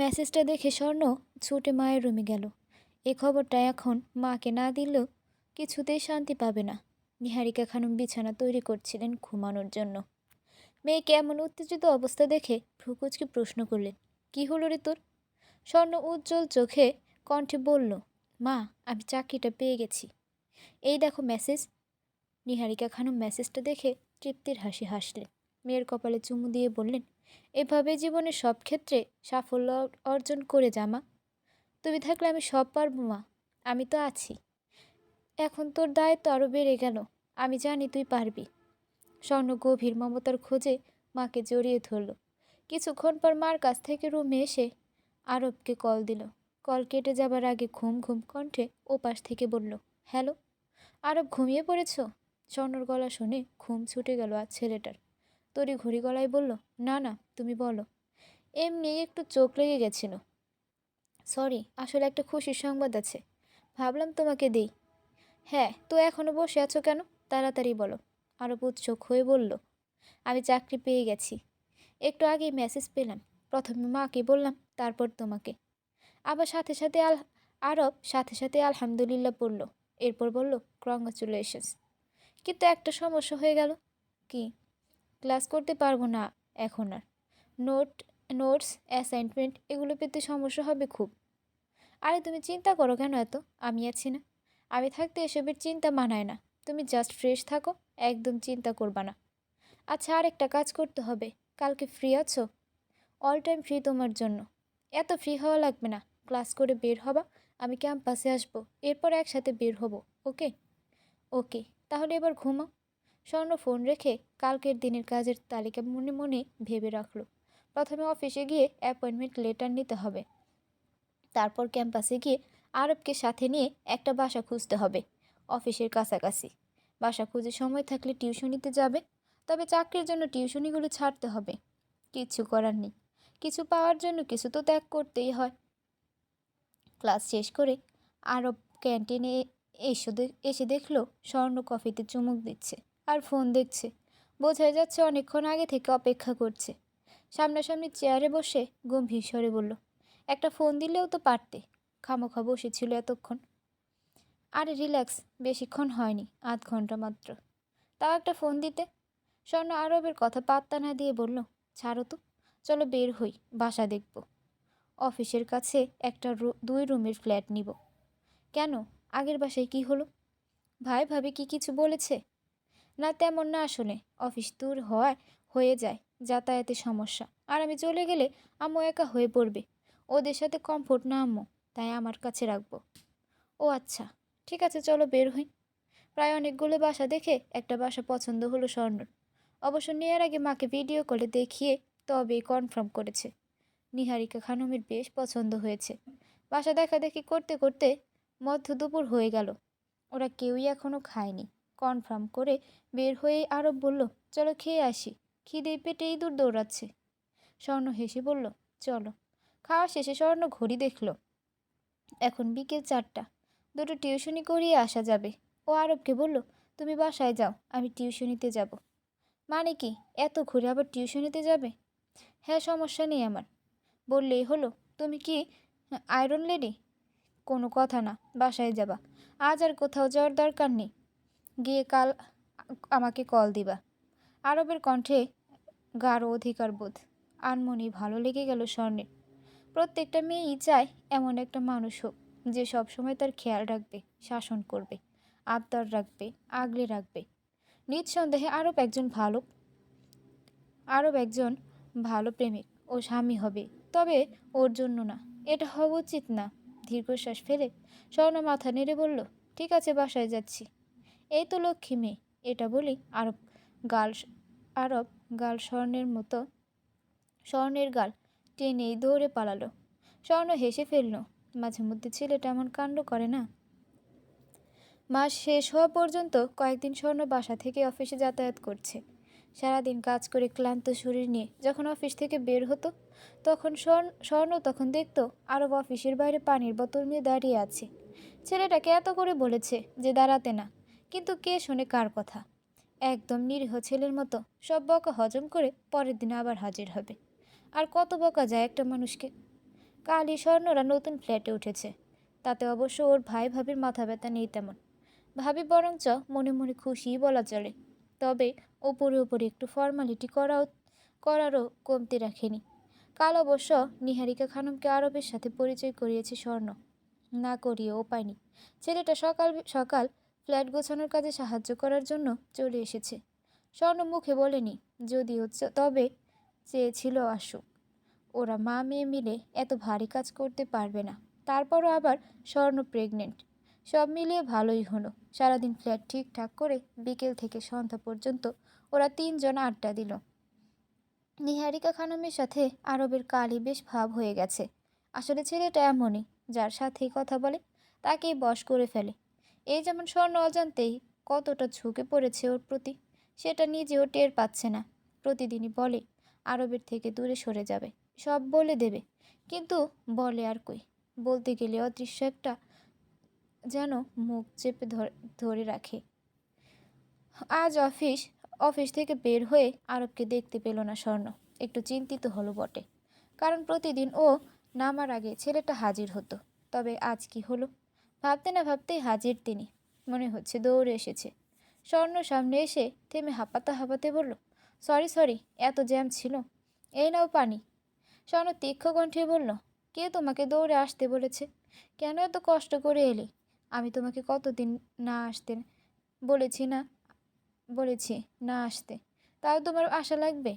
মেসেজটা দেখে স্বর্ণ ছুটে মায়ের রুমে গেল। এ খবরটা এখন মাকে না দিলেও কিছুতেই শান্তি পাবে না। নিহারিকা খানম বিছানা তৈরি করছিলেন ঘুমানোর জন্য। মেয়েকে এমন উত্তেজিত অবস্থা দেখে ভ্রুকুচকে প্রশ্ন করলেন, কি হলো রে তোর? স্বর্ণ উজ্জ্বল চোখে কণ্ঠে বলল, মা, আমি চাকরিটা পেয়ে গেছি। এই দেখো মেসেজ। নিহারিকা খানম মেসেজটা দেখে তৃপ্তির হাসি হাসলেন। মেয়ের কপালে চুমু দিয়ে বললেন এভাবে জীবনের সব ক্ষেত্রে সাফল্য অর্জন করে জামা তুমি থাকলে আমি সব পারব, মা। আমি তো আছি। এখন তোর দায়িত্ব আরও বেড়ে গেল। আমি জানি তুই পারবি। স্বর্ণ গভীর মমতার খোঁজে মাকে জড়িয়ে ধরল। কিছুক্ষণ পর মার কাছ থেকে রুমে এসে আরবকে কল দিল। কল কেটে যাবার আগে ঘুম ঘুম কণ্ঠে ওপাশ থেকে বলল, হ্যালো, আরব ঘুমিয়ে পড়েছ? স্বর্ণর গলা শুনে ঘুম ছুটে গেল আর ছেলেটার। তরি ঘড়ি গলায় বলল, না না, তুমি বলো। এমনি একটু চোখ লেগে গেছিল। সরি, আসলে একটা খুশির সংবাদ আছে। ভাবলাম তোমাকে দিই। হ্যাঁ তো এখনও বসে আছো কেন? তাড়াতাড়ি বলো। আরও উৎসুক হয়ে বলল, আমি চাকরি পেয়ে গেছি। একটু আগেই মেসেজ পেলাম। প্রথমে মাকে বললাম, তারপর তোমাকে। আবার সাথে সাথে আল, আরব সাথে সাথে আলহামদুলিল্লাহ পড়ল এরপর বলল কংগ্রাচুলেশনস কিন্তু একটা সমস্যা হয়ে গেল। কি? ক্লাস করতে পারব না এখন আর। নোট, নোটস, অ্যাসাইনমেন্ট, এগুলো পেতে সমস্যা হবে খুব। আরে তুমি চিন্তা করো কেন এত? আমি আছি না। আমি থাকতে এসবের চিন্তা মানায় না। তুমি জাস্ট ফ্রেশ থাকো, একদম চিন্তা করবা না। আচ্ছা আর একটা কাজ করতে হবে। কালকে ফ্রি আছো? অল টাইম ফ্রি তোমার জন্য। এত ফ্রি হওয়া লাগবে না। ক্লাস করে বের হবা, আমি ক্যাম্পাসে আসব। এরপর একসাথে বের হব ওকে ওকে তাহলে এবার ঘুমাও। স্বর্ণ ফোন রেখে কালকের দিনের কাজের তালিকা মনে মনে ভেবে রাখল। প্রথমে অফিসে গিয়ে অ্যাপয়েন্টমেন্ট লেটার নিতে হবে। তারপর ক্যাম্পাসে গিয়ে আরবকে সাথে নিয়ে একটা বাসা খুঁজতে হবে, অফিসের কাছাকাছি। বাসা খুঁজে সময় থাকলে টিউশনিতে যাবে, তবে চাকরির জন্য টিউশনিগুলো ছাড়তে হবে। কিচ্ছু করার নেই। কিছু পাওয়ার জন্য কিছু তো ত্যাগ করতেই হয়। ক্লাস শেষ করে আরব ক্যান্টিনে এসে এসে দেখল স্বর্ণ কফিতে চুমুক দিচ্ছে। আর ফোন দেখছে। বোঝাই যাচ্ছে অনেকক্ষণ আগে থেকে অপেক্ষা করছে। সামনাসামনি চেয়ারে বসে গম্ভীর স্বরে বলল, একটা ফোন দিলেও তো পারতে। খামোখা বসেছিল এতক্ষণ। আরে রিল্যাক্স, বেশিক্ষণ হয়নি, আধ ঘণ্টা মাত্র। তাও একটা ফোন দিতে? স্বর্ণ আরবের কথা পাত্তা না দিয়ে বলল, ছাড়ো তো, চলো বের হই, বাসা দেখব। অফিসের কাছে একটা দুই রুমের ফ্ল্যাট নিব। কেন? আগের বাসায় কি হলো? ভাই ভাবি কি কিছু বলেছে? না তেমন না আসলে। অফিস দূর হওয়ায় হয়ে যায়, যাতায়াতের সমস্যা। আর আমি চলে গেলে আম্মু একা হয়ে পড়বে। ওদের সাথে কমফোর্ট না আম্মু, তাই আমার কাছে রাখব। ও আচ্ছা ঠিক আছে, চলো বের হই। প্রায় অনেকগুলো বাসা দেখে একটা বাসা পছন্দ হলো স্বর্ণর। অবশ্য নেওয়ার আগে মাকে ভিডিও কলে দেখিয়ে তবেই কনফার্ম করেছে। নিহারিকা খানমের বেশ পছন্দ হয়েছে। বাসা দেখা দেখি করতে করতে মধ্য দুপুর হয়ে গেল। ওরা কেউই এখনও খায়নি। কনফার্ম করে বের হয়ে আরব বলল, চলো খেয়ে আসি। খিদে পেটে ইঁদুর দৌড়াচ্ছে। স্বর্ণ হেসে বলল, চলো। খাওয়া শেষে স্বর্ণ ঘড়ি দেখল। এখন বিকেল চারটা। দুটো টিউশনি করিয়ে আসা যাবে। ও আরবকে বলল, তুমি বাসায় যাও, আমি টিউশনিতে যাব। মানে কি, এত ঘুরে আবার টিউশনিতে যাবে? হ্যাঁ সমস্যা নেই আমার। বললেই হলো, তুমি কি আয়রন লেডি? কোনো কথা না, বাসায় যাবা। আজ আর কোথাও যাওয়ার দরকার নেই। গিয়ে কাল আমাকে কল দিবা। আরবের কণ্ঠে গাঢ় অধিকার বোধ। আনমনি ভালো লেগে গেল স্বর্ণের প্রত্যেকটা মেয়েই চায় এমন একটা মানুষ হোক, যে সবসময় তার খেয়াল রাখবে, শাসন করবে, আবদার রাখবে, আগলে রাখবে। নিঃসন্দেহে আরব একজন ভালো, আরব একজন ভালো প্রেমিক। ও স্বামী হবে, তবে ওর জন্য না। এটা হওয়া উচিত না। দীর্ঘশ্বাস ফেলে স্বর্ণ মাথা নেড়ে বলল, ঠিক আছে, বাসায় যাচ্ছি। এই তো লক্ষ্মী মেয়ে, এটা বলি আরব গাল আরব গাল স্বর্ণের মতো, স্বর্ণের গাল টেনেই দৌড়ে পালালো। স্বর্ণ হেসে ফেলল, মাঝে মধ্যে ছেলেটা এমন কাণ্ড করে না? মাস শেষ হওয়া পর্যন্ত কয়েকদিন স্বর্ণ বাসা থেকে অফিসে যাতায়াত করছে। সারাদিন কাজ করে ক্লান্ত শরীর নিয়ে যখন অফিস থেকে বের হতো, তখন স্বর্ণ স্বর্ণ তখন দেখতো আরব অফিসের বাইরে পানির বোতল নিয়ে দাঁড়িয়ে আছে। ছেলেটাকে এত করে বলেছে যে দাঁড়াতে না। কিন্তু কে শোনে কার কথা? একদম নিরীহ ছেলের মতো সব বকা হজম করে পরের দিন আবার হাজির হবে। আর কত বকা যায় একটা মানুষকে? কালই স্বর্ণরা নতুন ফ্ল্যাটে উঠেছে। তাতে অবশ্য ওর ভাই ভাবির মাথা ব্যথা নেই তেমন। ভাবি বরঞ্চ মনে মনে খুশিই বলা চলে। তবে ওপরে ওপরে একটু ফর্মালিটি করাও, করারও কমতি রাখেনি। কাল অবশ্য নিহারিকা খানমকে আরবের সাথে পরিচয় করিয়েছে স্বর্ণ। না করিয়ে ও পায়নি। ছেলেটা সকাল সকাল ফ্ল্যাট গোছানোর কাজে সাহায্য করার জন্য চলে এসেছে। স্বর্ণ মুখে বলেনি, যদিও তবে চেয়েছিল আসুক। ওরা মা মেয়ে মিলে এত ভারী কাজ করতে পারবে না। তারপরও আবার স্বর্ণ প্রেগনেন্ট। সব মিলিয়ে ভালোই হলো। সারাদিন ফ্ল্যাট ঠিকঠাক করে বিকেল থেকে সন্ধ্যা পর্যন্ত ওরা তিনজন আড্ডা দিল। নিহারিকা খানমের সাথে আরবের কালই বেশ ভাব হয়ে গেছে। আসলে ছেলেটা এমনই, যার সাথেই কথা বলে, তাকেই বশ করে ফেলে। এই যেমন স্বর্ণ অজান্তেই কতটা ঝুঁকে পড়েছে ওর প্রতি, সেটা নিজেও টের পাচ্ছে না। প্রতিদিনই বলে, আরবের থেকে দূরে সরে যাবে, সব বলে দেবে। কিন্তু বলে আর কই? বলতে গেলে অদৃশ্য একটা যেন মুখ চেপে ধরে রাখে। আজ অফিস অফিস থেকে বের হয়ে আরবকে দেখতে পেল না স্বর্ণ। একটু চিন্তিত হলো বটে। কারণ প্রতিদিন ও নামার আগে ছেলেটা হাজির হতো। তবে আজ কি হলো? ভাবতে না ভাবতেই হাজির তিনি। মনে হচ্ছে দৌড়ে এসেছে। স্বর্ণ সামনে এসে থেমে হাঁপাতে হাঁপাতে বলল, সরি সরি, এত জ্যাম ছিল। এই নাও পানি। স্বর্ণ তীক্ষ্ণ কণ্ঠে বলল, কে তোমাকে দৌড়ে আসতে বলেছে? কেন এত কষ্ট করে এলি? আমি তোমাকে কতদিন না আসতে, বলেছি না বলেছি না আসতে। তাও তোমার আশা লাগবে?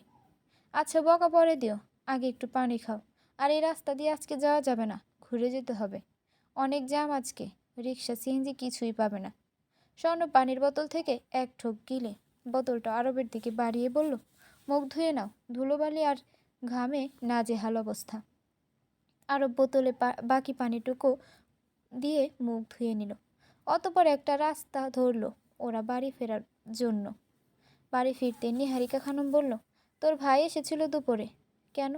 আচ্ছা বকা পরে দিও। আগে একটু পানি খাও। আর এই রাস্তা দিয়ে আজকে যাওয়া যাবে না। ঘুরে যেতে হবে। অনেক জ্যাম আজকে। রিক্সা সিএনজি কিছুই পাবে না। স্বর্ণ পানির বোতল থেকে এক ঠোক গিলে বোতলটা আরবের দিকে বাড়িয়ে বলল, মুখ ধুয়ে নাও, ধুলোবালি আর ঘামে নাজেহাল অবস্থা। আরব বোতলে বাকি পানিটুকু দিয়ে মুখ ধুয়ে নিল। অতপর একটা রাস্তা ধরল ওরা বাড়ি ফেরার জন্য। বাড়ি ফিরতে নিহারিকা খানম বলল, তোর ভাই এসেছিল দুপুরে। কেন?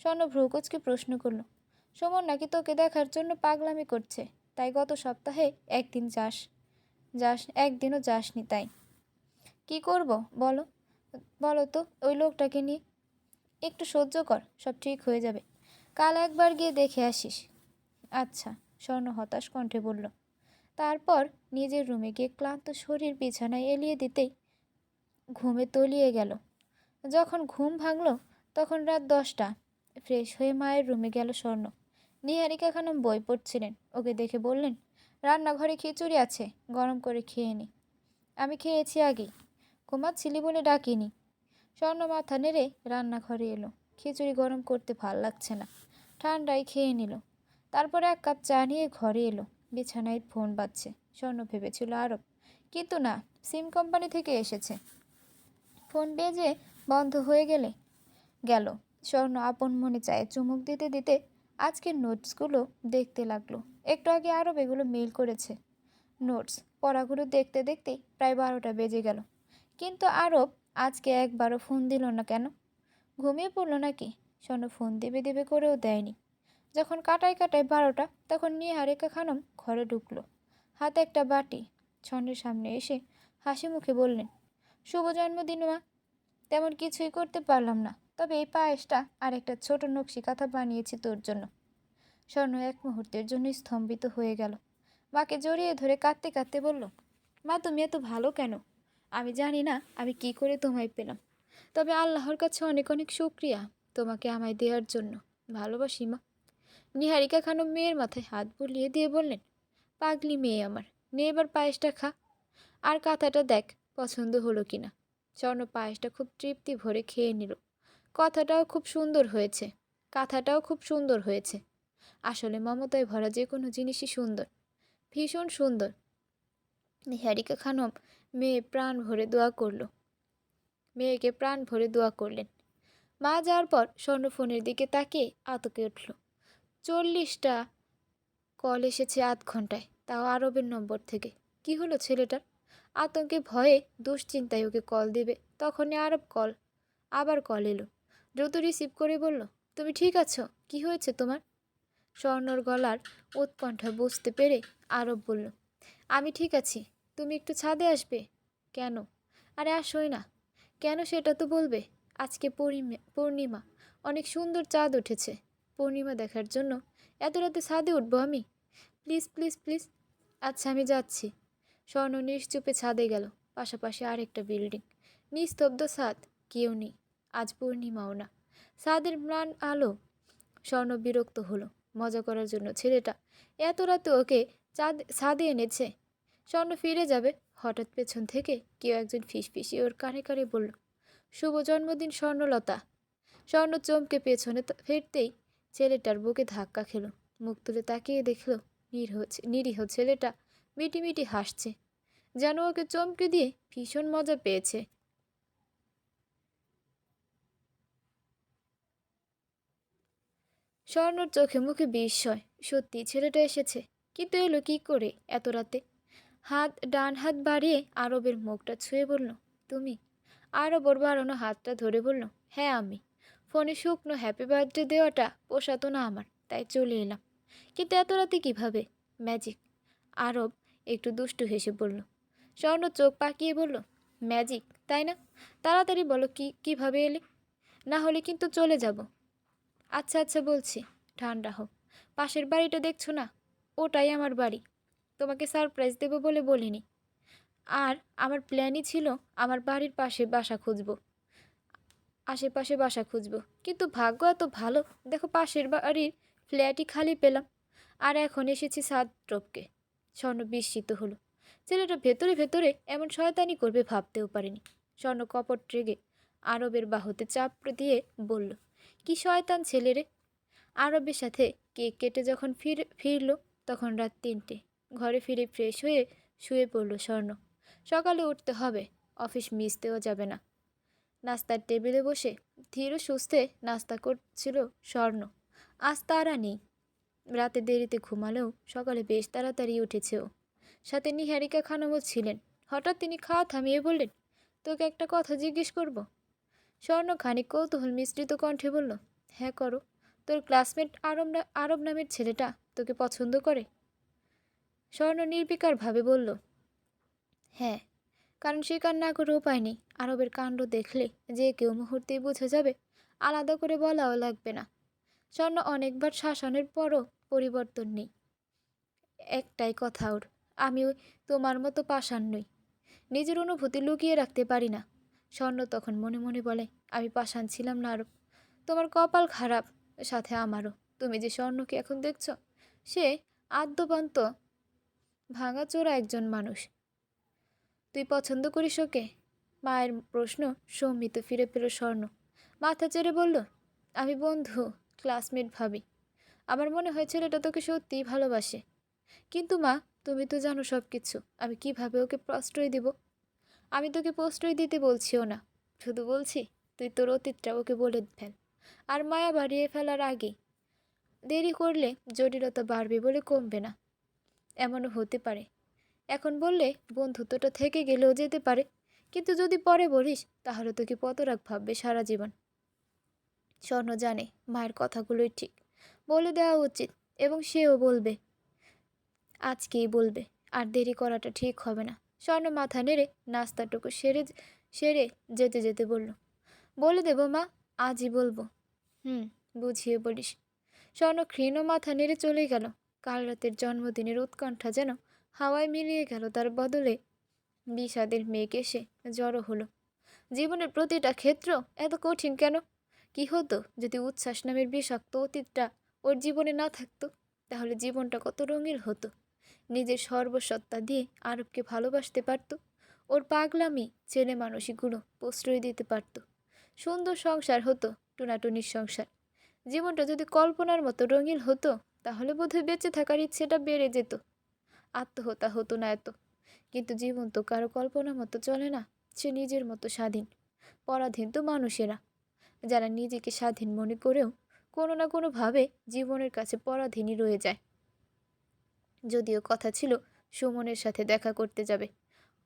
স্বর্ণ ভ্রুকুচকে প্রশ্ন করল সুমন নাকি তোকে দেখার জন্য পাগলামি করছে? তাই গত সপ্তাহে একদিন যাস যাস, একদিনও যাসনি তাই। কি করব বলো? বলো তো, ওই লোকটাকে নিয়ে। একটু সহ্য কর, সব ঠিক হয়ে যাবে। কাল একবার গিয়ে দেখে আসিস। আচ্ছা স্বর্ণ হতাশ কণ্ঠে বলল। তারপর নিজের রুমে গিয়ে ক্লান্ত শরীর বিছানায় এলিয়ে দিতেই ঘুমে তলিয়ে গেল। যখন ঘুম ভাঙলো, তখন রাত দশটা। ফ্রেশ হয়ে মায়ের রুমে গেল স্বর্ণ। নিহারিকা খানম বই পড়ছিলেন। ওকে দেখে বললেন, রান্নাঘরে খিচুড়ি আছে, গরম করে খেয়ে নি। আমি খেয়েছি আগেই। ঘুমাচ্ছিলি বলে ডাকিনি। স্বর্ণ মাথা নেড়ে রান্নাঘরে এলো। খিচুড়ি গরম করতে ভালো লাগছে না। ঠান্ডায় খেয়ে নিল। তারপরে এক কাপ চা নিয়ে ঘরে এলো। বিছানায় ফোন বাজছে। স্বর্ণ ভেবেছিল আরব। কিন্তু না, সিম কোম্পানি থেকে এসেছে। ফোন বেজে বন্ধ হয়ে গেলে গেল। স্বর্ণ আপন মনে চায় চুমুক দিতে দিতে আজকের নোটসগুলো দেখতে লাগল। একটু আগে আরব এগুলো মেল করেছে। নোটস, পড়াগুলো দেখতে দেখতেই প্রায় বারোটা বেজে গেল। কিন্তু আরব আজকে একবারও ফোন দিল না কেন? ঘুমিয়ে পড়ল নাকি? স্বর্ণ ফোন দেবে দেবে করেও দেয়নি। যখন কাটায় কাটায় বারোটা, তখন নিয়ে হারেকা খানম ঘরে ঢুকলো। হাতে একটা বাটি, স্বর্ণের সামনে এসে হাসি মুখে বললেন, শুভ জন্মদিন, মা। তেমন কিছুই করতে পারলাম না। তবে এই পায়েসটা আর একটা ছোট নকশি কাঁথা বানিয়েছি তোর জন্য। স্বর্ণ এক মুহূর্তের জন্য স্তম্ভিত হয়ে গেল। মাকে জড়িয়ে ধরে কাঁদতে কাঁদতে বলল, মা, তুমি এত ভালো কেন? আমি জানি না আমি কি করে তোমায় পেলাম। তবে আল্লাহর কাছে অনেক অনেক শুক্রিয়া তোমাকে আমায় দেওয়ার জন্য। ভালোবাসি মা। নিহারিকা খানম মেয়ের মাথায় হাত বুলিয়ে দিয়ে বললেন, পাগলি মেয়ে আমার, নে এবার পায়েসটা খা। আর কাঁথাটা দেখ, পছন্দ হলো কিনা স্বর্ণ পায়েসটা খুব তৃপ্তি ভরে খেয়ে নিল। কথাটাও খুব সুন্দর হয়েছে, কাঁথাটাও খুব সুন্দর হয়েছে। আসলে মমতায় ভরা যে কোনো জিনিসই সুন্দর, ভীষণ সুন্দর। নিহারিকা খানম মেয়ে প্রাণ ভরে দোয়া করল। মেয়েকে প্রাণ ভরে দোয়া করলেন। মা যাওয়ার পর স্বর্ণফোনের দিকে তাকিয়ে আতকে উঠল। চল্লিশটা কল এসেছে আধ ঘন্টায়, তাও আরবের নম্বর থেকে। কি হলো ছেলেটার? আতঙ্কে ভয়ে দুশ্চিন্তায় ওকে কল দেবে, তখনই আরব কল, আবার কল এলো। দ্রুত রিসিভ করে বলল, তুমি ঠিক আছো? কি হয়েছে তোমার? স্বর্ণর গলার উৎকণ্ঠা বুঝতে পেরে আরব বলল, আমি ঠিক আছি। তুমি একটু ছাদে আসবে? কেন? আরে আসোই না। কেন সেটা তো বলবে? আজকে পূর্ণিমা পূর্ণিমা। অনেক সুন্দর চাঁদ উঠেছে। পূর্ণিমা দেখার জন্য এত রাতে ছাদে উঠবো আমি? Please please please. আচ্ছা আমি যাচ্ছি। স্বর্ণ নিশ্চুপে ছাদে গেল, পাশাপাশি আরেকটা বিল্ডিং। নিস্তব্ধ ছাদ, কেউ নেই। আজ পূর্ণিমাও না। ছাদের ম্লান আলো স্বর্ণ বিরক্ত হলো। মজা করার জন্য। ছেলেটা এত রাতে ওকে চাঁদ, ছাদে এনেছে। স্বর্ণ ফিরে যাবে। হঠাৎ পেছন থেকে কেউ একজন ফিসফিসিয়ে ওর কানে কানে বলল, শুভ জন্মদিন, স্বর্ণলতা। স্বর্ণ চমকে পেছনে ফিরতেই ছেলেটার বুকে ধাক্কা খেলো। মুখ তুলে তাকিয়ে দেখল নিরীহ নিরীহ ছেলেটা মিটি মিটি হাসছে। যেন ওকে চমকে দিয়ে ভীষণ মজা পেয়েছে। স্বর্ণর চোখে মুখে বিস্ময়। সত্যি, ছেলেটা এসেছে। কিন্তু এলো কি করে এত রাতে? হাত, ডান হাত বাড়িয়ে আরবের মুখটা ছুঁয়ে বলল, তুমি? আরব ওর বাড়ানো হাতটা ধরে বলল হ্যাঁ আমি। ফোনে শুকনো হ্যাপি বার্থডে দেওয়াটা পোষাতো না আমার, তাই চলে এলাম। কিন্তু এত রাতে কীভাবে? ম্যাজিক আরব একটু দুষ্টু হেসে বলল, স্বর্ণ চোখ পাকিয়ে বলল ম্যাজিক তাই না? তাড়াতাড়ি বলো, কি, কীভাবে এলে? না হলে কিন্তু চলে যাব। আচ্ছা আচ্ছা বলছি। ঠান্ডা হোক। পাশের বাড়িটা দেখছ না? ওটাই আমার বাড়ি। তোমাকে সারপ্রাইজ দেবো বলে বলিনি। আর আমার প্ল্যানই ছিল আমার বাড়ির পাশে বাসা খুঁজব। আশেপাশে বাসা খুঁজব। কিন্তু ভাগ্য এত ভালো। দেখো পাশের বাড়ির ফ্ল্যাটই খালি পেলাম। আর এখন এসেছি সাত টপকে স্বর্ণ বিস্মিত হলো। ছেলেটা ভেতরে ভেতরে এমন শয়তানি করবে ভাবতেও পারেনি। স্বর্ণ কপট রেগে আরবের বাহুতে চাপ দিয়ে বলল কি শয়তান ছেলে রে? আরবের সাথে কেক কেটে যখন ফির, ফিরল, তখন রাত তিনটে। ঘরে ফিরে ফ্রেশ হয়ে শুয়ে পড়ল স্বর্ণ। সকালে উঠতে হবে, অফিস মিস দেওয়া যাবে না। নাস্তার টেবিলে বসে ধীর সুস্থে নাস্তা করছিল স্বর্ণ। আজ তারা নেই। রাতে দেরিতে ঘুমালেও সকালে বেশ তাড়াতাড়ি উঠেছে ও। সাথে নিহারিকা খানমও ছিলেন। হঠাৎ তিনি খাওয়া থামিয়ে বললেন, তোকে একটা কথা জিজ্ঞেস করব? স্বর্ণ খানিক কৌতূহল মিশ্রিত কণ্ঠে বলল হ্যাঁ করো। তোর ক্লাসমেট আরব আরব নামের ছেলেটা তোকে পছন্দ করে? স্বর্ণ নির্বিকারভাবে বলল হ্যাঁ কারণ স্বীকার না করে উপায় নেই। আরবের কাণ্ড দেখলে যে কেউ মুহূর্তেই বোঝা যাবে, আলাদা করে বলাও লাগবে না। স্বর্ণ অনেকবার শাসনের পরও পরিবর্তন নেই। একটাই কথা ওর আমি তোমার মতো পাষাণ নই। নিজের অনুভূতি লুকিয়ে রাখতে পারি না। স্বর্ণ তখন মনে মনে বলে, আমি পাষাণ ছিলাম না আরব। তোমার কপাল খারাপ, সাথে আমারও। তুমি যে স্বর্ণকে এখন দেখছ, সে আদ্যপান্ত ভাঙাচোরা একজন মানুষ। তুই পছন্দ করিস ওকে? মায়ের প্রশ্ন সম্মিত ফিরে পেল স্বর্ণ। মাথা চেড়ে বলল, আমি বন্ধু, ক্লাসমেট ভাবি। আমার মনে হয় ছেলেটা তোকে সত্যিই ভালোবাসে। কিন্তু মা, তুমি তো জানো সব কিছু আমি কীভাবে ওকে প্রশ্রয় দিব? আমি তোকে প্রশ্রয় দিতে বলছিও না। শুধু বলছি, তুই তোর অতীতটা ওকে বলে ফেল। আর মায়া বাড়িয়ে ফেলার আগে। দেরি করলে জটিলতা বাড়বে বলে কমবে না। এমনও হতে পারে। এখন বললে বন্ধুত্বটা থেকে গেলেও যেতে পারে। কিন্তু যদি পরে বলিস, তাহলে তোকে পতরাগ ভাববে সারা জীবন। স্বর্ণ জানে মায়ের কথাগুলোই ঠিক। বলে দেওয়া উচিত, এবং সেও বলবে। আজকেই বলবে, আর দেরি করাটা ঠিক হবে না। স্বর্ণ মাথা নেড়ে নাস্তাটুকু সেরে সেরে যেতে যেতে বলল, বলে দেবো মা আজই বলব। হুম, বুঝিয়ে বলিস। স্বর্ণ ক্ষীণ মাথা নেড়ে চলে গেল। কাল রাতের জন্মদিনের উৎকণ্ঠা যেন হাওয়ায় মিলিয়ে গেল তার বদলে। বিষাদের মেঘ এসে জড়ো হলো। জীবনের প্রতিটা ক্ষেত্র এত কঠিন কেন? কি হতো যদি উচ্ছ্বাস নামের বিষাক্ত অতীতটা ওর জীবনে না থাকতো? তাহলে জীবনটা কত রঙিন হতো? নিজের সর্বসত্তা দিয়ে আরবকে ভালোবাসতে পারত। ওর পাগলামি ছেলে মানুষগুলো প্রশ্রয় দিতে পারত। সুন্দর সংসার হতো, টুনাটুনির সংসার। জীবনটা যদি কল্পনার মতো রঙিন হতো, তাহলে বোধহয় বেঁচে থাকার ইচ্ছেটা বেড়ে যেত। আত্মহত্যা হতো না এত। কিন্তু জীবন তো কারও কল্পনার মতো চলে না, সে নিজের মতো স্বাধীন, পরাধীন তো মানুষেরা। যারা নিজেকে স্বাধীন মনে করেও কোনো না কোনোভাবে জীবনের কাছে পরাধীনই রয়ে যায়। যদিও কথা ছিল সুমনের সাথে দেখা করতে যাবে।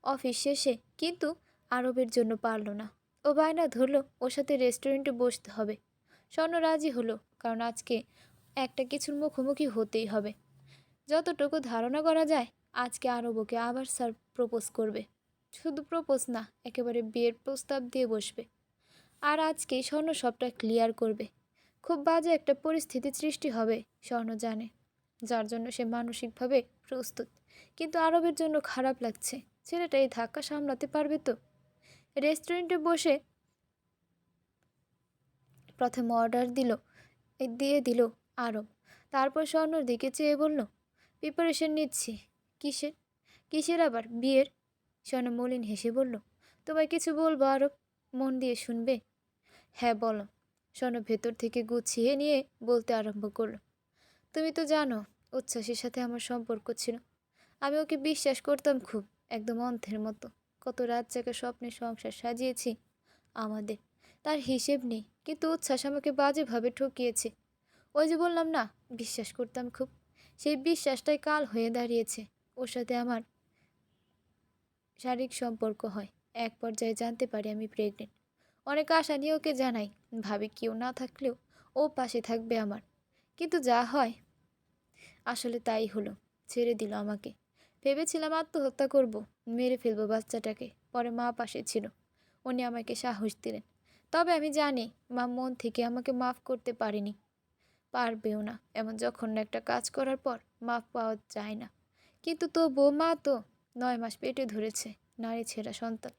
অফিস শেষে কিন্তু আরবের জন্য পারল না। ও বায়না ধরলো, ওর সাথে রেস্টুরেন্টে বসতে হবে। স্বর্ণ রাজি হলো, কারণ আজকে একটা কিছুর মুখোমুখি হতেই হবে। যতটুকু ধারণা করা যায়, আজকে আরব ওকে আবার স্যার প্রপোজ করবে। শুধু প্রপোজ না, একেবারে বিয়ের প্রস্তাব দিয়ে বসবে। আর আজকেই স্বর্ণ সবটা ক্লিয়ার করবে। খুব বাজে একটা পরিস্থিতি সৃষ্টি হবে, স্বর্ণ জানে। যার জন্য সে মানসিকভাবে প্রস্তুত। কিন্তু আরবের জন্য খারাপ লাগছে। ছেলেটা এই ধাক্কা সামলাতে পারবে তো? রেস্টুরেন্টে বসে প্রথম অর্ডার দিল, দিয়ে দিল আরব। তারপর স্বর্ণর দিকে চেয়ে বলল, প্রিপারেশন নিচ্ছি। কিসের? কিসের আবার? বিয়ের? স্বর্ণ মলিন হেসে বলল, তোমায় কিছু বলব আরব? মন দিয়ে শুনবে? হ্যাঁ বলো। স্বর্ণ ভেতর থেকে গুছিয়ে নিয়ে বলতে আরম্ভ করল। তুমি তো জানো, উচ্ছ্বাসের সাথে আমার সম্পর্ক ছিল। আমি ওকে বিশ্বাস করতাম খুব, একদম অন্ধের মতো। কত রাত জায়গা স্বপ্নে সংসার সাজিয়েছি আমাদের, তার হিসেব নেই, কিন্তু উচ্ছ্বাস আমাকে বাজেভাবে ঠকিয়েছে। ওই যে বললাম না, বিশ্বাস করতাম খুব, সেই বিশ্বাসটাই কাল হয়ে দাঁড়িয়েছে, ওর সাথে আমার শারীরিক সম্পর্ক হয়, এক পর্যায়ে জানতে পারি আমি প্রেগনেন্ট অনেক আশা নিয়ে ওকে জানাই, ভাবি কেউ না থাকলেও ও পাশে থাকবে আমার। কিন্তু যা হয় আসলে তাই হলো, ছেড়ে দিল আমাকে। ভেবেছিলাম আত্মহত্যা করব, মেরে ফেলব বাচ্চাটাকে, পরে মা পাশে ছিল, উনি আমাকে সাহস দিলেন। তবে আমি জানি, মা মন থেকে আমাকে মাফ করতে পারেনি। পারবেও না, এমন যখন একটা কাজ করার পর মাফ পাওয়া যায় না। কিন্তু তবুও মা তো নয় মাস পেটে ধরেছে, নারী ছেঁড়া সন্তান।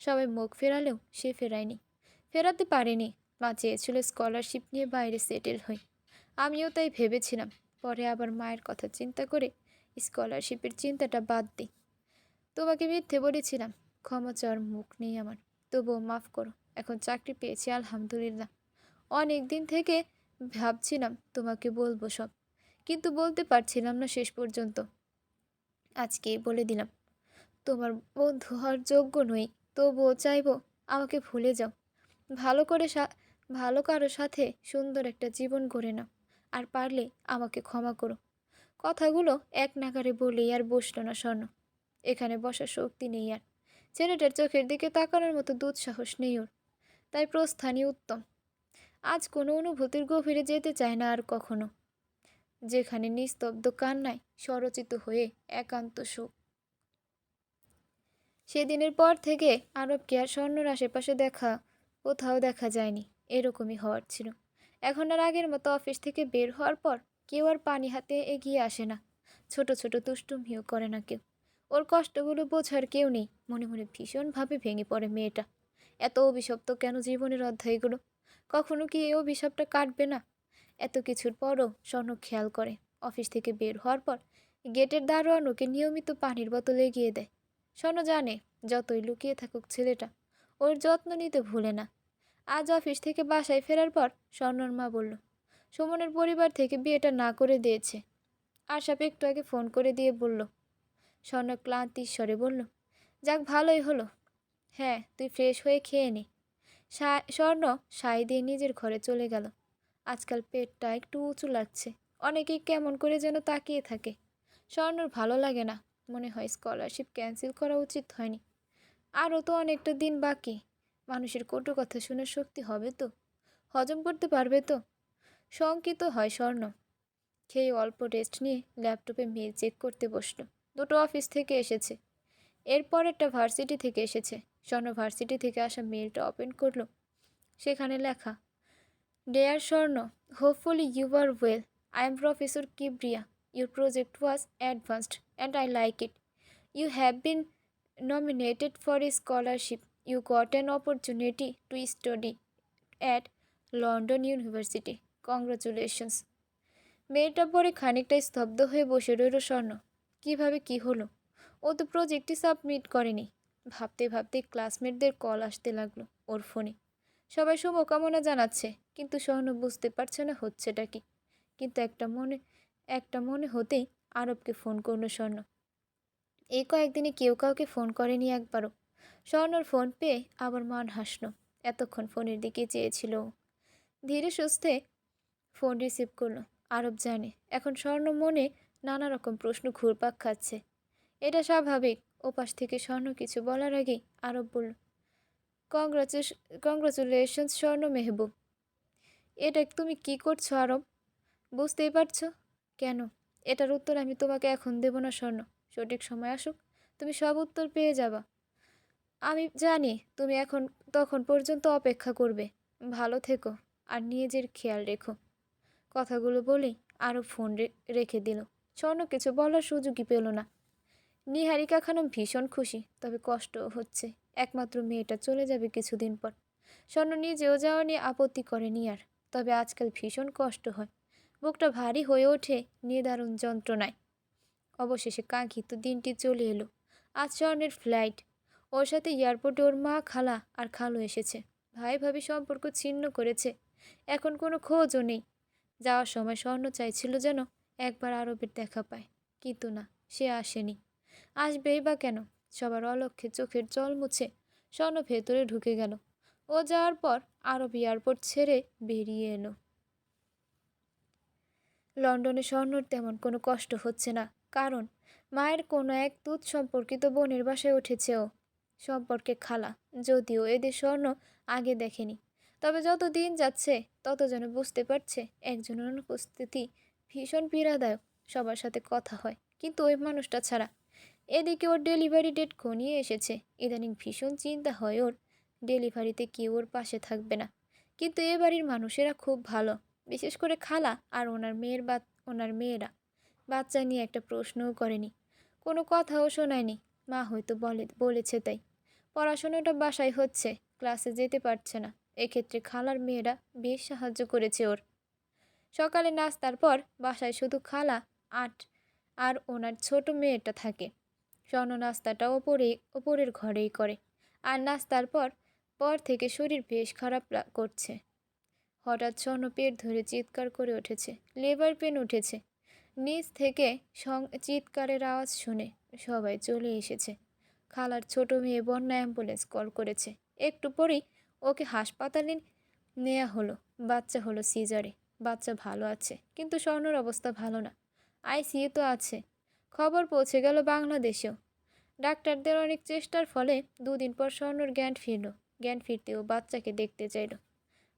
সবাই মুখ ফেরালেও সে ফেরায়নি। ফেরাতে পারেনি, মা চেয়েছিল স্কলারশিপ নিয়ে বাইরে সেটেল হই। আমিও তাই ভেবেছিলাম পরে আবার মায়ের কথা চিন্তা করে স্কলারশিপের চিন্তাটা বাদ দিই। তোমাকে মিথ্যে বলেছিলাম, ক্ষমা চাওয়ার মুখ নেই আমার। তবুও মাফ করো, এখন চাকরি পেয়েছি, আলহামদুলিল্লাহ। অনেক দিন থেকে ভাবছিলাম তোমাকে বলব সব, কিন্তু বলতে পারছিলাম না শেষ পর্যন্ত। আজকেই বলে দিলাম, তোমার বন্ধু হওয়ার যোগ্য নই, তবুও চাইব আমাকে ভুলে যাও। ভালো করে ভালো কারও সাথে সুন্দর একটা জীবন গড়ে নাও। আর পারলে আমাকে ক্ষমা করো। কথাগুলো এক নাগারে বলেই আর বসল না স্বর্ণ। এখানে বসার শক্তি নেই আর। ছেলেটার চোখের দিকে তাকানোর মতো দুঃসাহস নেই ওর। তাই প্রস্থানই উত্তম। আজ কোনো অনুভূতির গভীরে যেতে চায় না আর কখনো। যেখানে নিস্তব্ধ কান্নায় স্বরচিত হয়ে একান্ত শোক। সেদিনের পর থেকে আরবকে আর স্বর্ণর আশেপাশে দেখা, কোথাও দেখা যায়নি। এরকমই হওয়ার ছিল। এখন আর আগের মতো অফিস থেকে বের হওয়ার পর কেউ আর পানি হাতে এগিয়ে আসে না। ছোট ছোট দুষ্টুমিও করে না কেউ। ওর কষ্টগুলো বোঝার কেউ নেই। মনে মনে ভীষণভাবে ভেঙে পড়ে মেয়েটা। এত অভিশপ্ত কেন জীবনের অধ্যায়গুলো? কখনো কি এই অভিশাপটা কাটবে না? এত কিছুর পরও স্বর্ণ খেয়াল করে। অফিস থেকে বের হওয়ার পর গেটের দারোয়ান ওকে নিয়মিত পানির বোতল এগিয়ে দেয়। স্বর্ণ জানে, যতই লুকিয়ে থাকুক ছেলেটা, ওর যত্ন নিতে ভুলে না। আজ অফিস থেকে বাসায় ফেরার পর স্বর্ণর মা বলল, সুমনের পরিবার থেকে বিয়েটা না করে দিয়েছে। আশাপ একটু আগে ফোন করে দিয়ে বলল, স্বর্ণ ক্লান্তির স্বরে বলল, যাক ভালোই হলো। হ্যাঁ তুই ফ্রেশ হয়ে খেয়ে নে। স্বর্ণ সাই দিয়ে নিজের ঘরে চলে গেল। আজকাল পেটটা একটু উঁচু লাগছে, অনেকেই কেমন করে যেন তাকিয়ে থাকে। স্বর্ণর ভালো লাগে না, মনে হয় স্কলারশিপ ক্যান্সেল করা উচিত হয়নি। আরও তো অনেকটা দিন বাকি। মানুষের কটু কথা শুনে শক্তি হবে তো? হজম করতে পারবে তো? শঙ্কিত হয় স্বর্ণ। খেয়ে অল্প রেস্ট নিয়ে ল্যাপটপে মেল চেক করতে বসল। দুটো অফিস থেকে এসেছে। এরপর একটা ভার্সিটি থেকে এসেছে। স্বর্ণ ভার্সিটি থেকে আসা মেলটা ওপেন করল। সেখানে লেখা dear Swarna hopefully you are well I am professor Kibria your project was advanced and I like it you have been nominated for a scholarship. You got an opportunity to study at London University. Congratulations. মেয়েটা পরে খানিকটা স্তব্ধ হয়ে বসে রইল স্বর্ণ। কীভাবে কি হলো? ও তো প্রজেক্টই সাবমিট করেনি। ভাবতে ভাবতে ক্লাসমেটদের কল আসতে লাগল ওর ফোনে সবাই শুভকামনা জানাচ্ছে, কিন্তু স্বর্ণ বুঝতে পারছে না হচ্ছেটা কি। কিন্তু একটা মনে একটা মনে হতেই আরবকে ফোন করল স্বর্ণ। এই কয়েকদিনে কেউ কাউকে ফোন করেনি একবারও। স্বর্ণর ফোন পেয়ে আবার মান হাসলো। এতক্ষণ ফোনের দিকে চেয়েছিল। ধীরে সুস্থে ফোন রিসিভ করল। আরব জানে, এখন স্বর্ণ মনে নানা রকম প্রশ্ন ঘুরপাক খাচ্ছে। এটা স্বাভাবিক। ওপাশ থেকে স্বর্ণ কিছু বলার আগেই আরব বলল, কংগ্রাচুস, কংগ্রাচুলেশনস, স্বর্ণ মেহবুব। এটা তুমি কি করছ আরব? বুঝতেই পারছ? কেন? এটার উত্তর আমি তোমাকে এখন দেব না স্বর্ণ। সঠিক সময় আসুক, তুমি সব উত্তর পেয়ে যাবা। আমি জানি তুমি এখন, তখন পর্যন্ত অপেক্ষা করবে। ভালো থেকো আর নিজের খেয়াল রেখো। কথাগুলো বলেই আরও ফোন রেখে দিল। স্বর্ণ কিছু বলার সুযোগই পেল না। নিহারিকা খানম ভীষণ খুশি, তবে কষ্ট হচ্ছে। একমাত্র মেয়েটা চলে যাবে কিছুদিন পর। স্বর্ণ নিজেও যাওয়া নিয়ে আপত্তি করেনি আর, তবে আজকাল ভীষণ কষ্ট হয়। বুকটা ভারী হয়ে ওঠে নিদারুণ যন্ত্রণায়। অবশেষে কাঙ্ক্ষিত দিনটি চলে এলো। আজ স্বর্ণের ফ্লাইট ওর সাথে এয়ারপোর্টে ওর মা খালা আর খালো এসেছে। ভাই ভাবি সম্পর্ক ছিন্ন করেছে। এখন কোনো খোঁজও নেই। যাওয়ার সময় স্বর্ণ চাইছিল যেন একবার আরবের দেখা পায়। কিন্তু না, সে আসেনি। আসবেই বা কেন? সবার অলক্ষে চোখের জল মুছে স্বর্ণ ভেতরে ঢুকে গেল। ও যাওয়ার পর আরব এয়ারপোর্ট ছেড়ে বেরিয়ে এলো। লন্ডনে স্বর্ণর তেমন কোনো কষ্ট হচ্ছে না। কারণ মায়ের কোনো এক দুধ সম্পর্কিত বোনের বাসায় উঠেছে ও। সম্পর্কে খালা, যদিও এদের স্বর্ণ আগে দেখেনি। তবে যত দিন যাচ্ছে, তত যেন বুঝতে পারছে একজনের অনুপস্থিতি ভীষণ পীড়াদায়ক, সবার সাথে কথা হয়। কিন্তু ওই মানুষটা ছাড়া। এদিকে ওর ডেলিভারি ডেট ঘনিয়ে এসেছে। ইদানিং ভীষণ চিন্তা হয় ওর। ডেলিভারিতে কেউ ওর পাশে থাকবে না। কিন্তু এ বাড়ির মানুষেরা খুব ভালো। বিশেষ করে খালা আর ওনার মেয়ের বা, ওনার মেয়েরা। বাচ্চা নিয়ে একটা প্রশ্নও করেনি। কোনো কথাও শোনায়নি। মা হয়তো বলে, বলেছে তাই। পড়াশোনাটা বাসায় হচ্ছে, ক্লাসে যেতে পারছে না। এক্ষেত্রে খালার মেয়েরা বেশ সাহায্য করেছে ওর। সকালে নাস্তার পর বাসায় শুধু খালা, আট আর ওনার ছোট মেয়েটা থাকে। স্বর্ণ নাস্তাটা ওপরে, ওপরের ঘরেই করে। আর নাস্তার পর পর থেকে শরীর বেশ খারাপ করছে। হঠাৎ স্বর্ণ পেট ধরে চিৎকার করে উঠেছে। লেবার পেন উঠেছে। নিচ থেকে সং, চিৎকারের আওয়াজ শুনে সবাই চলে এসেছে। খালার ছোট মেয়ে বন্যা অ্যাম্বুলেন্স কল করেছে। একটু পরেই ওকে হাসপাতালে নেওয়া হলো। বাচ্চা হলো সিজারে। বাচ্চা ভালো আছে, কিন্তু স্বর্ণর অবস্থা ভালো না। আইসিইউ তো আছে। খবর পৌঁছে গেল বাংলাদেশেও। ডাক্তারদের অনেক চেষ্টার ফলে দুদিন পর স্বর্ণর জ্ঞান ফিরল। জ্ঞান ফিরতেও বাচ্চাকে দেখতে চাইল।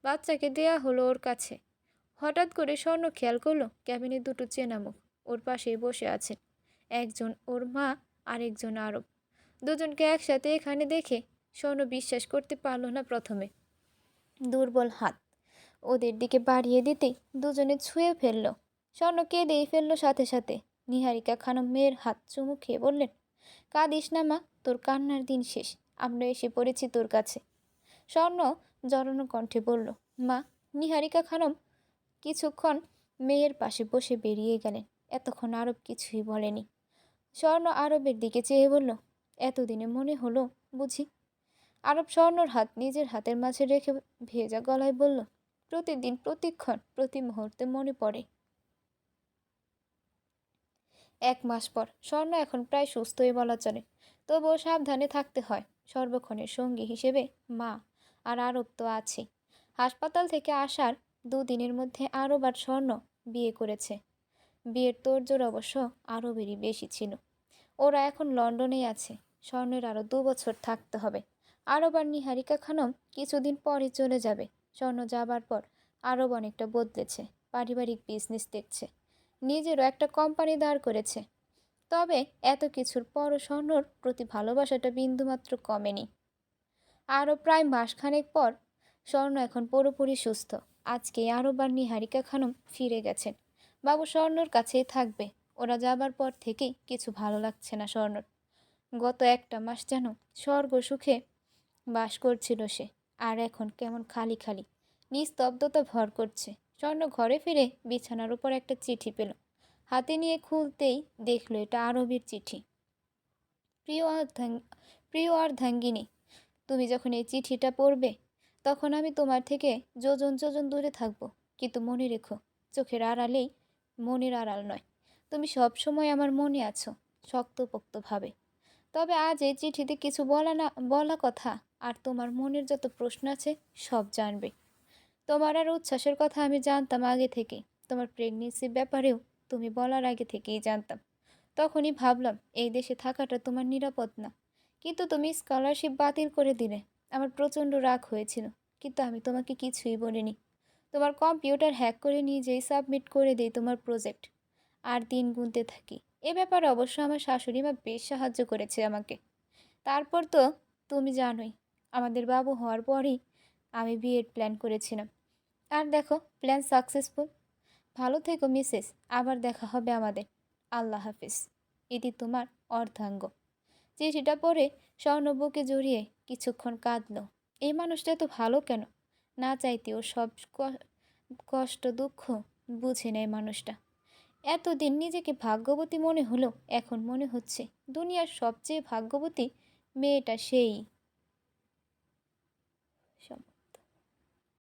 বাচ্চাকে দেয়া হলো ওর কাছে। হঠাৎ করে স্বর্ণ খেয়াল করল ক্যাবিনে দুটো চেনা মুখ ওর পাশেই বসে আছেন। একজন ওর মা, আরেকজন আরব। দুজনকে একসাথে এখানে দেখে স্বর্ণ বিশ্বাস করতে পারল না প্রথমে। দুর্বল হাত। ওদের দিকে বাড়িয়ে দিতেই দুজনে ছুঁয়ে ফেলল। স্বর্ণ কেঁদেই ফেলল সাথে সাথে। নিহারিকা খানম মেয়ের হাত চুমু খেয়ে বললেন, কাঁদিস না মা, তোর কান্নার দিন শেষ। আমরা এসে পড়েছি তোর কাছে। স্বর্ণ জড়ানো কণ্ঠে বলল, মা, নিহারিকা খানম কিছুক্ষণ মেয়ের পাশে বসে বেরিয়ে গেলেন। এতক্ষণ আরব কিছুই বলেনি। স্বর্ণ আরবের দিকে চেয়ে বলল, এতদিনে মনে হলো, বুঝি? আরব স্বর্ণর হাত নিজের হাতের মাঝে রেখে ভেজা গলায় বলল, প্রতিদিন, প্রতিক্ষণ, প্রতি মুহূর্তে মনে পড়ে। এক মাস পর স্বর্ণ এখন প্রায় সুস্থই বলা চলে। তবুও সাবধানে থাকতে হয়। সর্বক্ষণের সঙ্গী হিসেবে মা আর আরব তো আছে হাসপাতাল থেকে আসার দুদিনের মধ্যে আরব আর স্বর্ণ বিয়ে করেছে। বিয়ের তোড়জোড় অবশ্য আরবেরই বেশি ছিল। ওরা এখন লন্ডনেই আছে। স্বর্ণের আরও দু বছর থাকতে হবে। আরব আর নিহারিকা খানম কিছুদিন পরে চলে যাবে। স্বর্ণ যাবার পর আরব অনেকটা বদলেছে, পারিবারিক বিজনেস দেখছে, নিজেরও একটা কোম্পানি দাঁড় করেছে। তবে এত কিছুর পরও স্বর্ণর প্রতি ভালোবাসাটা বিন্দুমাত্র কমেনি। আরও প্রায় মাসখানেক পর স্বর্ণ এখন পুরোপুরি সুস্থ। আজকে আরব আর নিহারিকা খানম ফিরে গেছেন। বাবু স্বর্ণর কাছেই থাকবে। ওরা যাবার পর থেকেই কিছু ভালো লাগছে না স্বর্ণর। গত একটা মাস যেন স্বর্গ সুখে বাস করছিল সে। আর এখন কেমন খালি খালি। নিস্তব্ধতা ভর করছে। স্বর্ণ ঘরে ফিরে বিছানার উপর একটা চিঠি পেল। হাতে নিয়ে খুলতেই দেখল এটা আরবের চিঠি। প্রিয় অর্ধাঙ্গ প্রিয় অর্ধাঙ্গিনী, তুমি যখন এই চিঠিটা পড়বে তখন আমি তোমার থেকে যোজন যোজন দূরে থাকব। কিন্তু মনে রেখো, চোখের আড়ালেই মনের আড়াল নয়। তুমি সব সময় আমার মনে আছো, শক্তপোক্তভাবে। তবে আজ এই চিঠিতে কিছু বলা না, বলা কথা, আর তোমার মনের যত প্রশ্ন আছে, সব জানবে। তোমার আর উচ্ছ্বাসের কথা আমি জানতাম আগে থেকে। তোমার প্রেগনেন্সির ব্যাপারেও তুমি বলার আগে থেকেই জানতাম। তখনই ভাবলাম, এই দেশে থাকাটা তোমার নিরাপদ না। কিন্তু তুমি স্কলারশিপ বাতিল করে দিলে। আমার প্রচণ্ড রাগ হয়েছিল, কিন্তু আমি তোমাকে কিছুই বলিনি। তোমার কম্পিউটার হ্যাক করে নিজেই সাবমিট করে দিই তোমার প্রজেক্ট, আর দিন গুনতে থাকি। এ ব্যাপারে অবশ্য আমার শাশুড়ি মা বেশ সাহায্য করেছে আমাকে। তারপর তো তুমি জানোই, আমাদের বাবু হওয়ার পরই আমি বিয়ের প্ল্যান করেছিলাম। আর দেখো, প্ল্যান সাকসেসফুল। ভালো থেকো, মিসেস, আবার দেখা হবে আমাদের। আল্লাহ হাফিজ। এটি তোমার অর্ধাঙ্গ। চিঠিটা পড়ে স্বর্ণ বুকে জড়িয়ে কিছুক্ষণ কাঁদল। এই মানুষটা তো ভালো কেন? না চাইতে চাইতেও সব কষ্ট, দুঃখ বুঝে নেয় মানুষটা। এতদিন নিজেকে ভাগ্যবতী মনে হলো এখন মনে হচ্ছে দুনিয়ার সবচেয়ে ভাগ্যবতী মেয়েটা সেই।